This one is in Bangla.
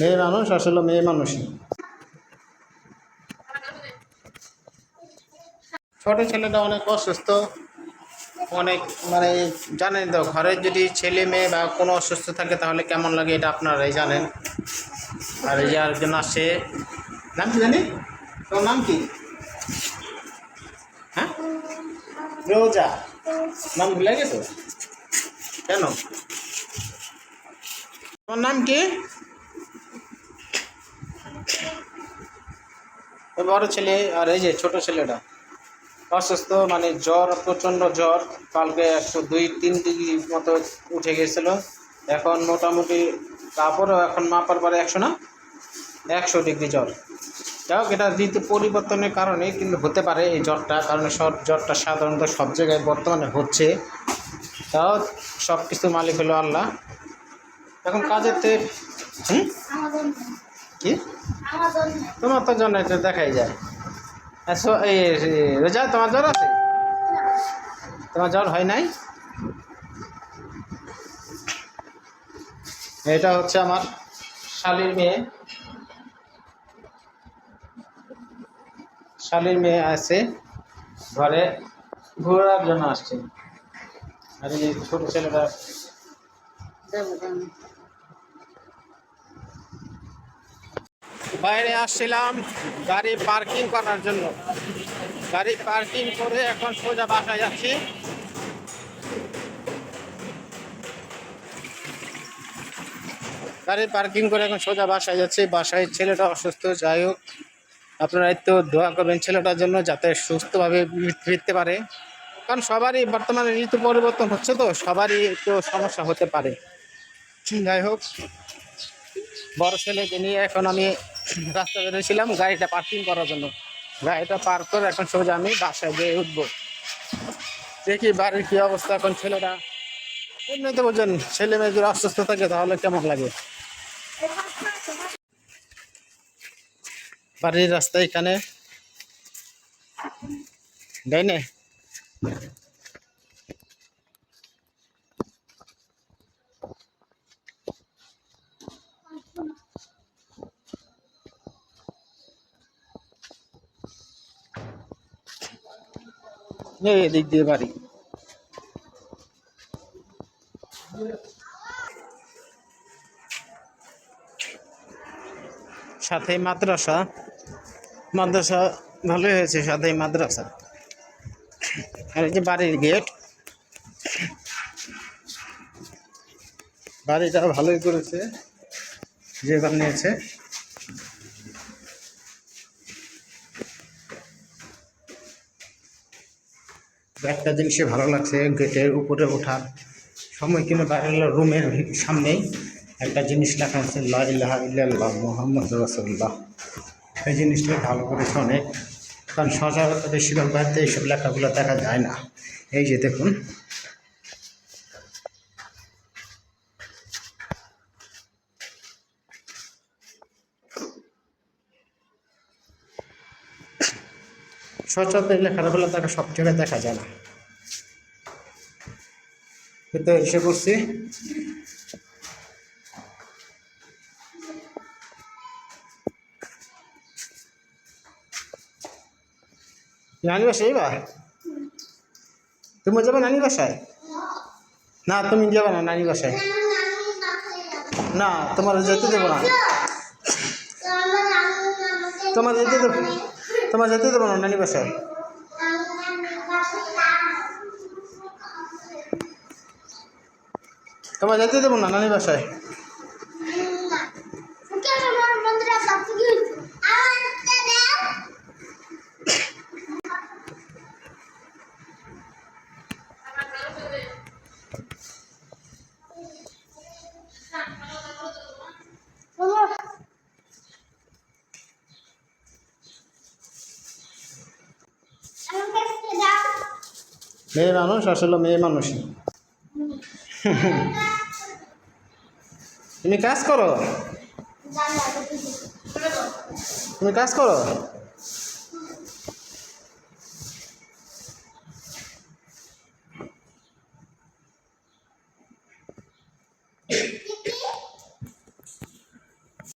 মেয়ে মানুষ, আসলে মেয়ে মানুষই। ছোট ছেলেটা অনেক অসুস্থ, অনেক মানে জানেন তো ঘরের যদি ছেলে মেয়ে বা কোনো অসুস্থ থাকে তাহলে কেমন লাগে এটা আপনারাই জানেন। আর এই যে আরেকজন আসছে। নাম কি জানি? তোর নাম কি? হ্যাঁ? রোজা। নাম ভুলে গেছো? কেন? তোমার নাম কি? বড় ছেলে আর এই যে ছোট ছেলেটা। অসুস্থ মানে জ্বর, প্রচণ্ড জ্বর। কালকে একশো দুই, তিন ডিগ্রি মতো উঠে গেছিল। এখন মোটামুটি তারপরেও এখন মাপার পরে একশো না? একশো ডিগ্রি জ্বর। যাই এটা ঋতু পরিবর্তনের কারণে কিন্তু হতে পারে এই জ্বরটা, কারণ সব জ্বরটা সাধারণত সব জায়গায় বর্তমানে হচ্ছে। তাও সব কিছু মালিক হলো আল্লাহ। এখন কাজের তে হুম? কি? তোমার তো জন্য দেখাই যায়। এই রেজা তোমার জ্বর আছে? তোমার জ্বর হয় নাই? এটা হচ্ছে আমার শালির মেয়ে। শালির মেয়ে আছে। ঘরে ঘোরার জন্য আসছে। আর এই ছোট ছেলেটা দেবো দেবো বাইরে আসছিলাম গাড়ি পার্কিং করার জন্য। গাড়ি পার্কিং করে এখন সোজা বাসায় যাচ্ছি। গাড়ি পার্কিং করে এখন সোজা বাসায় যাচ্ছি। বাসায় ছেলেটা অসুস্থ, যাই হোক। আপনারা একটু দোয়া করবেন ছেলেটার জন্য যাতে সুস্থভাবে ফিরতে পারে। কারণ সবারই বর্তমানে ঋতু পরিবর্তন হচ্ছে তো, সবারই একটু সমস্যা হতে পারে। যাই হোক। বড় ছেলেকে নিয়ে এখন আমি রাস্তা বেরিয়েছিলাম গাড়িটা পার্কিং করার জন্য। গাড়িটা পার্ক করে এখন সোজা আমি বাসায় গিয়ে উঠবো। দেখি বাড়ির কি অবস্থা এখন ছেলেরা। এমনিতে বলছেন, ছেলে মেয়ে যদি অসুস্থ থাকে তাহলে কেমন লাগে? বাড়ির রাস্তা এখানে। ডাইনে এদিক দিয়ে বাড়ি। সাথে মাদ্রাসা। মাদ্রাসা ভালোই হয়েছে সাথে মাদ্রাসা। আর এই যে বাড়ির গেট। বাড়িটা ভালোই করেছে যে বানিয়েছে একটা জিনিসে ভালো লাগছে, গেটের উপরে ওঠার সময় কিন্তু বাইরে রুমের সামনেই একটা জিনিস লেখা আছে লাহ ইল্লাল্লাহ মোহাম্মদ রসুল্লাহ এই জিনিসটা ভালো করেছে অনেক। কারণ সচরাচর বেশিরভাগ বাড়িতে এইসব লেখাগুলো দেখা যায় না। এই যে দেখুন সচরাচর এই লেখাগুলো দেখা সব জায়গায় দেখা যায় না। কিন্তু এসে করছি নানি বাসায় বা তুমি যাবে নানি বাসায়? না, তুমি যাবে না নানি বাসায়। না, তোমার যেতে দেবো না। তোমার যেতে দেবো তোমার যেতে দেবো না নানি বাসায়। তোমার যেতে দেবো না নানি বাসায়। মেয়ে মানুষ আসলে মেয়ে মানুষই। তুমি কাজ করো। তুমি কাজ করো?